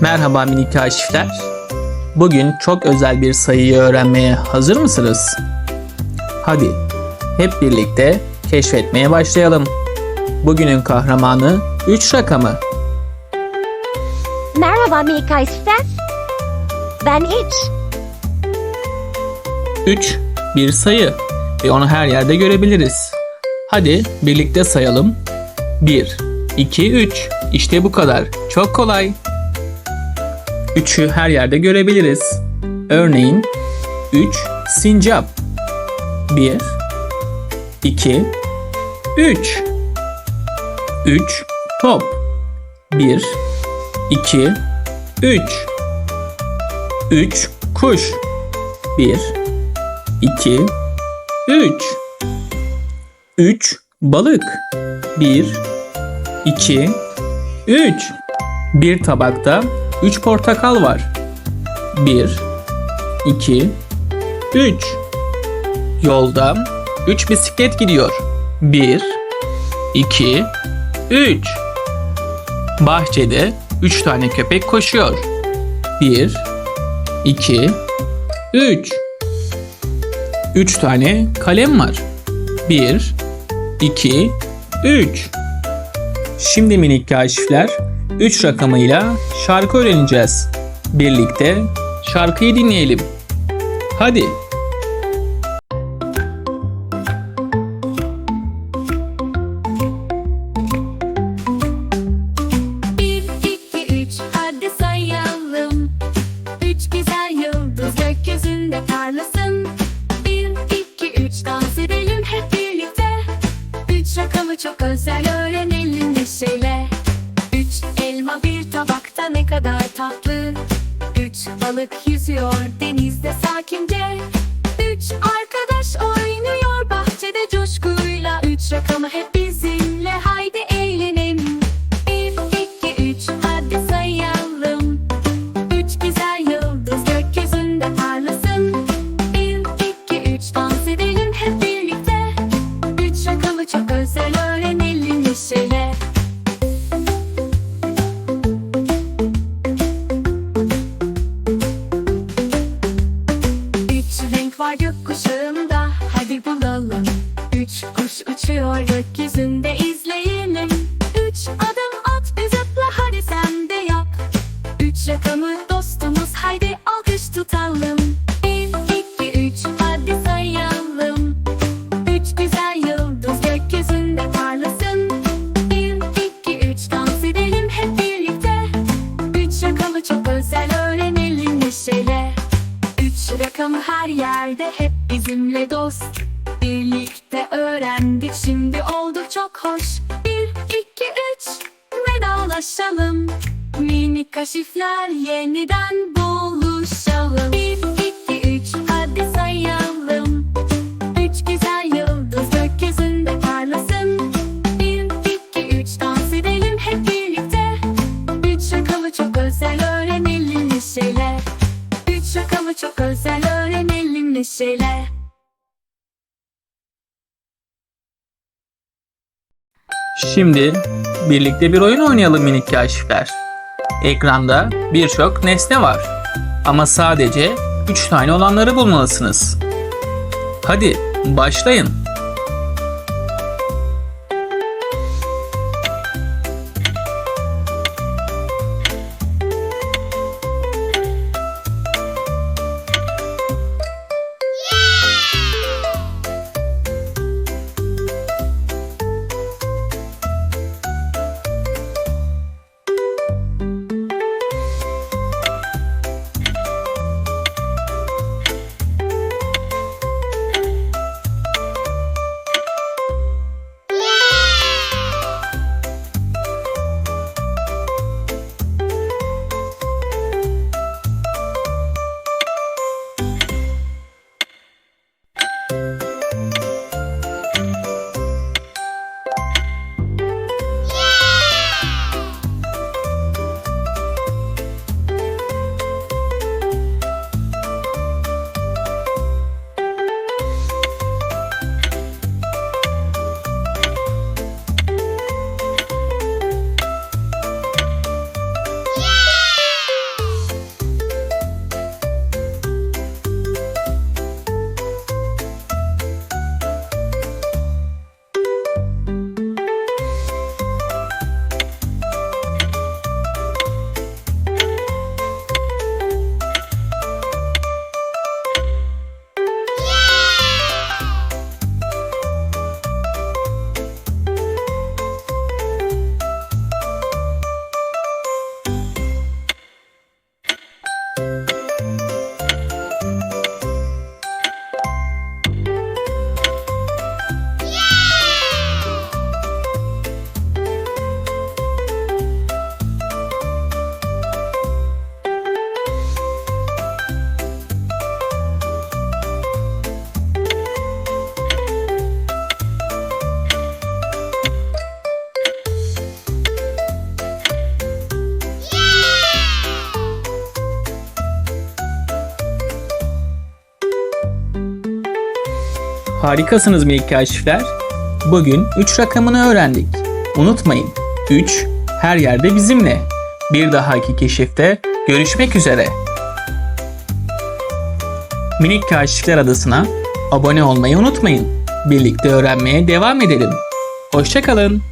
Merhaba minik kaşifler. Bugün çok özel bir sayıyı öğrenmeye hazır mısınız? Hadi hep birlikte keşfetmeye başlayalım. Bugünün kahramanı 3 rakamı. Merhaba minik kaşifler. Ben hiç. 3 bir sayı ve onu her yerde görebiliriz. Hadi birlikte sayalım. 1, 2, 3. İşte bu kadar. Çok kolay. 3'ü her yerde görebiliriz. Örneğin 3 sincap. 1 2 3 3 top. 1 2 3 3 kuş. 1 2 3 3 balık 1 2 3 Bir tabakta 3 portakal var. 1 2 3 Yolda 3 bisiklet gidiyor. 1 2 3 Bahçede 3 tane köpek koşuyor. 1 2 3 3 tane kalem var. 1 2 3 Şimdi minik kaşifler 3 rakamıyla şarkı öğreneceğiz. Birlikte şarkıyı dinleyelim. Hadi. Bir, iki, üç, hadi sayalım. Üç güzel yıldız gökyüzünde parlasın. Bir, iki, üç, dans edelim hep birlikte. Üç rakamı çok özel öğrenelim neşeyle. Bir tabakta ne kadar tatlı. Üç balık yüzüyor denizde sakince. Üç arkadaş oynuyor bahçede coşkuyla. Üç rakamı hep gökyüzünde izleyelim. Üç adım at bir zıpla hadi sen de yap. Üç rakamı dostumuz haydi alkış tutalım. Bir, iki, üç hadi sayalım. Üç güzel yıldız gökyüzünde parlasın. Bir, iki, üç dans edelim hep birlikte. Üç rakamı çok özel öğrenelim neşeyle. Üç rakamı her yerde hep bizimle dost Birlikte öğrendik. Şimdi oldu çok hoş. Bir, iki, üç vedalaşalım. Minik kaşifler yeniden buluşalım. Bir, iki, üç hadi sayalım. Üç güzel yıldız gökyüzünde parlasın. Bir, iki, üç dans edelim hep birlikte. Üç rakamı çok özel öğrenelim neşeyle Üç rakamı çok özel öğrenelim neşeyle Şimdi birlikte bir oyun oynayalım minik kaşifler. Ekranda birçok nesne var. Ama sadece 3 tane olanları bulmalısınız. Hadi başlayın. Harikasınız minik kaşifler. Bugün 3 rakamını öğrendik. Unutmayın 3 her yerde bizimle. Bir dahaki keşifte görüşmek üzere. Minik Kaşifler Adası'na abone olmayı unutmayın. Birlikte öğrenmeye devam edelim. Hoşçakalın.